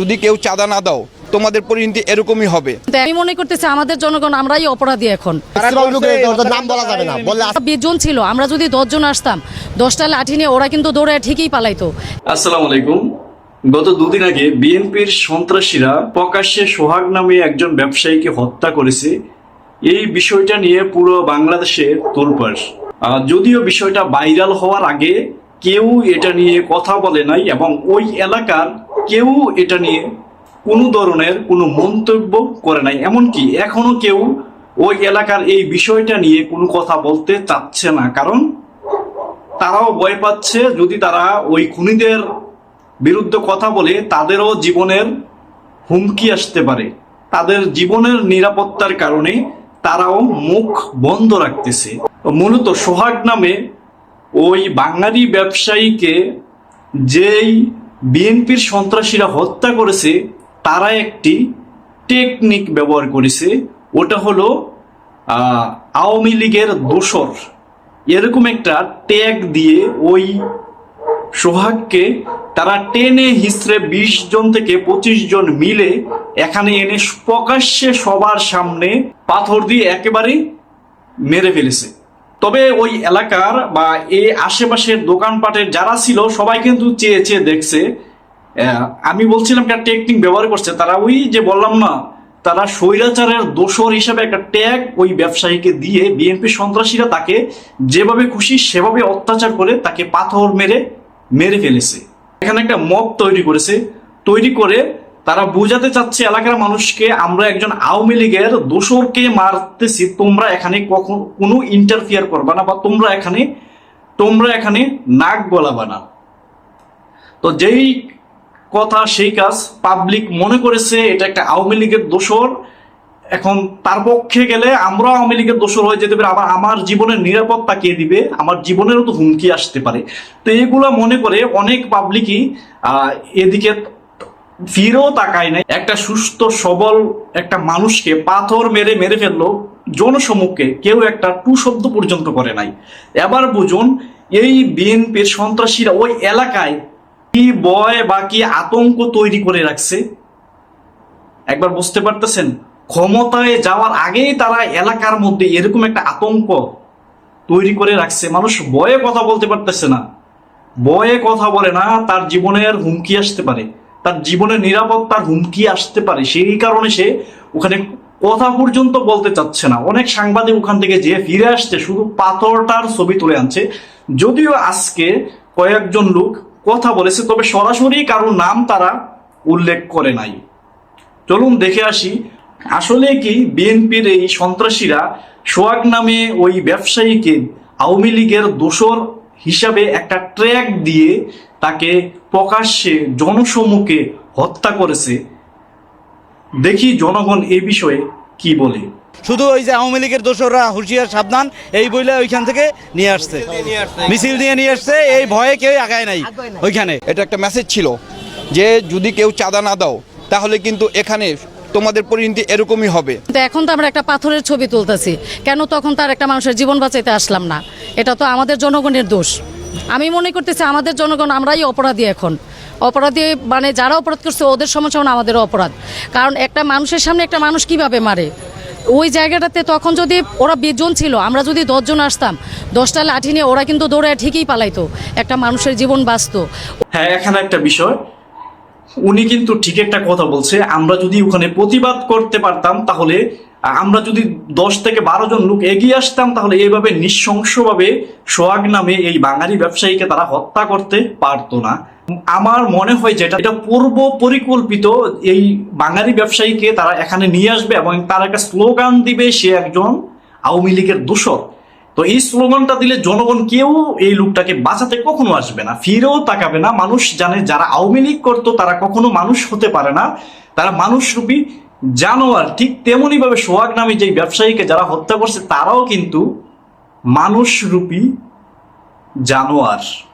যদি কেউ চাঁদা না দাও তোমাদের পরিণতি এরকমই হবে। আমি মনে করতেছি আমাদের জনগণ আমরাই অপরাধী এখন। নাম বলা যাবে না বললে জন ছিল আমরা যদি দশজন আসতাম দশটা লাঠি নিয়ে ওরা কিন্তু দৌড়ে ঠিকই পালাইতো। আসসালামু আলাইকুম। গত দুদিন আগে বিএনপির সন্ত্রাসীরা প্রকাশ্যে সোহাগ নামে একজন ব্যবসায়ীকে হত্যা করেছে। এই বিষয়টা নিয়ে পুরো বাংলাদেশে তোলপাড়। আহ, যদিও বিষয়টা ভাইরাল হওয়ার আগে কেউ এটা নিয়ে কথা বলে নাই এবং ওই এলাকার কেউ এটা নিয়ে কোনো ধরনের কোনো মন্তব্য করে নাই। এমনকি এখনও কেউ ওই এলাকার এই বিষয়টা নিয়ে কোনো কথা বলতে চাচ্ছে না। কারণ তারাও ভয় পাচ্ছে যদি তারা ওই খুনিদের বিরুদ্ধে কথা বলে, তাদেরও জীবনের হুমকি আসতে পারে। তাদের জীবনের নিরাপত্তার কারণে তারাও মুখ বন্ধ রাখতেছে। মূলত সোহাগ নামে ওই বাঙালি ব্যবসায়ীকে যেই বিএনপির সন্ত্রাসীরা হত্যা করেছে তারা একটি টেকনিক ব্যবহার করেছে। ওটা হলো আওয়ামী লীগের দোসর। এরকম একটা ট্যাগ দিয়ে ওই সোহাগকে তারা টেনে হিসড়ে বিশ জন থেকে পঁচিশ জন মিলে এখানে এনে প্রকাশ্যে সবার সামনে পাথর দিয়ে একেবারে মেরে ফেলেছে। তবে ওই এলাকার বা এই আশেপাশের দোকানপাটের যারা ছিল, সবাই কিন্তু চেয়ে চেয়ে দেখছে। আমি বলছিলাম একটা টেকনিক ব্যবহার করছে। তারা ওই যে বললাম না, তারা স্বৈরাচারের দোসর হিসাবে একটা ট্যাগ ওই ব্যবসায়ীকে দিয়ে বিএনপি সন্ত্রাসীরা তাকে যেভাবে খুশি, সেভাবে অত্যাচার করে তাকে পাথর মেরে মেরে ফেলেছে। এখানে একটা মব তৈরি করেছে। তৈরি করে তারা বোঝাতে চাচ্ছে এলাকার মানুষকে, আমরা একজন আওয়ামী লীগের দোসরকে মারতেছি, তোমরা এখানে কখন কোনো ইন্টারফিয়ার করবা না বা তোমরা এখানে তোমরা এখানে নাক গলাবা না। তো যেই কথা, সেই কাজ পাবলিক মনে করেছে, এটা একটা আওয়ামী লীগের দোসর এখন তার পক্ষে গেলে আমরা আওয়ামী লীগের দোসর হয়ে যেতে পারে, আবার আমার জীবনের নিরাপত্তা কে দিবে? আমার জীবনেরও তো হুমকি আসতে পারে। তো এগুলা মনে করে অনেক পাবলিকই এদিকে ফিরেও তাকায় নাই। একটা সুস্থ, সবল একটা মানুষকে পাথর মেরে মেরে ফেলল জনসমুখে, কেউ একটা টু শব্দ পর্যন্ত করে নাই। এবার বুঝুন, এই বিএনপির সন্ত্রাসীরা ওই এলাকায় কি বয় বা কি আতঙ্ক তৈরি করে রাখছে? একবার বুঝতে পারতেছেন? ক্ষমতায় যাওয়ার আগেই তারা এলাকার মধ্যে এরকম একটা আতঙ্ক তৈরি করে রাখছে। মানুষ বয়ে কথা বলতে পারতেছে না। বয়ে কথা বলে না, তার জীবনের হুমকি আসতে পারে। তার জীবনের নিরাপত্তার হুমকি আসতে পারে, সেই কারণে সে ওখানে কথা পর্যন্ত বলতে চাচ্ছে না। অনেক সাংবাদিক ওখান থেকে যে ফিরে আসছে, শুধু পাথরটার ছবি তুলে আনছে। যদিও আজকে কয়েকজন লোক কথা বলেছে, তবে সরাসরি কারও নাম তারা উল্লেখ করে নাই। চলুন দেখে আসি, আসলে কি বিএনপির এই সন্ত্রাসীরা সোয়াগ নামে ওই ব্যবসায়ীকে আওয়ামী লীগের দোসর হিসাবে একটা ট্র্যাক দিয়ে তাকে প্রকাশ্যে জনসমুখে হত্যা করেছে। দেখি জনগণ এই বিষয়ে কি বলে। শুধু ওই যে আওয়ামী লীগের দোসররা হুঁশিয়ার সাবধান এই বইলে ওইখান থেকে নিয়ে আসছে। মিছিল নিয়ে নিয়ে আসছে এই ভয়ে কেউ আগায় নাই ওইখানে। এটা একটা মেসেজ ছিল যে যদি কেউ চাঁদা না দাও তাহলে কিন্তু এখানে তোমাদের পরিণতি এরকমই হবে। এখন তো আমরা একটা পাথরের ছবি তুলতেছি। কেন তখন তার একটা মানুষের জীবন বাঁচাইতে আসলাম না? এটা তো আমাদের জনগণের দোষ। আমি মনে করতেছি আমাদের জনগণ আমরাই অপরাধী এখন। অপরাধী মানে যারা অপরাধ করছে, ওদের সমস্যা আমাদের অপরাধ। কারণ একটা মানুষের সামনে একটা মানুষ কীভাবে মারে? ওই জায়গাটাতে তখন যদি ওরা বিশ জন ছিল, আমরা যদি দশজন আসতাম, দশটা লাঠি নিয়ে ওরা কিন্তু দৌড়ে ঠিকই পালাইতো। একটা মানুষের জীবন বাঁচত। হ্যাঁ এখানে একটা বিষয়। উনি কিন্তু ঠিক একটা কথা বলছে, আমরা যদি ওখানে প্রতিবাদ করতে পারতাম, তাহলে আমরা যদি দশ থেকে বারো জন লোক এগিয়ে আসতাম, তাহলে এইভাবে নৃশংসভাবে সোহাগ নামে এই বাঙালি ব্যবসায়ীকে তারা হত্যা করতে পারতো না। আমার মনে হয় যেটা, এটা পূর্ব পরিকল্পিত এই বাঙালি ব্যবসায়ীকে তারা এখানে নিয়ে আসবে এবং তার একটা স্লোগান দিবে, সে একজন আওয়ামী লীগের দোষর। তো এই স্লোগানটা দিলে জনগণ কেউ এই লোকটাকে বাঁচাতে কখনো আসবে না, ফিরেও তাকাবে না। মানুষ জানে যারা আওয়ামী লীগ করতো, তারা কখনো মানুষ হতে পারে না। তারা মানুষরূপী জানোয়ার ঠিক তেমনি ভাবে সোহাগ নামে যে ব্যবসায়ীকে যারা হত্যা করছে, তারাও কিন্তু মানুষরূপী জানোয়ার।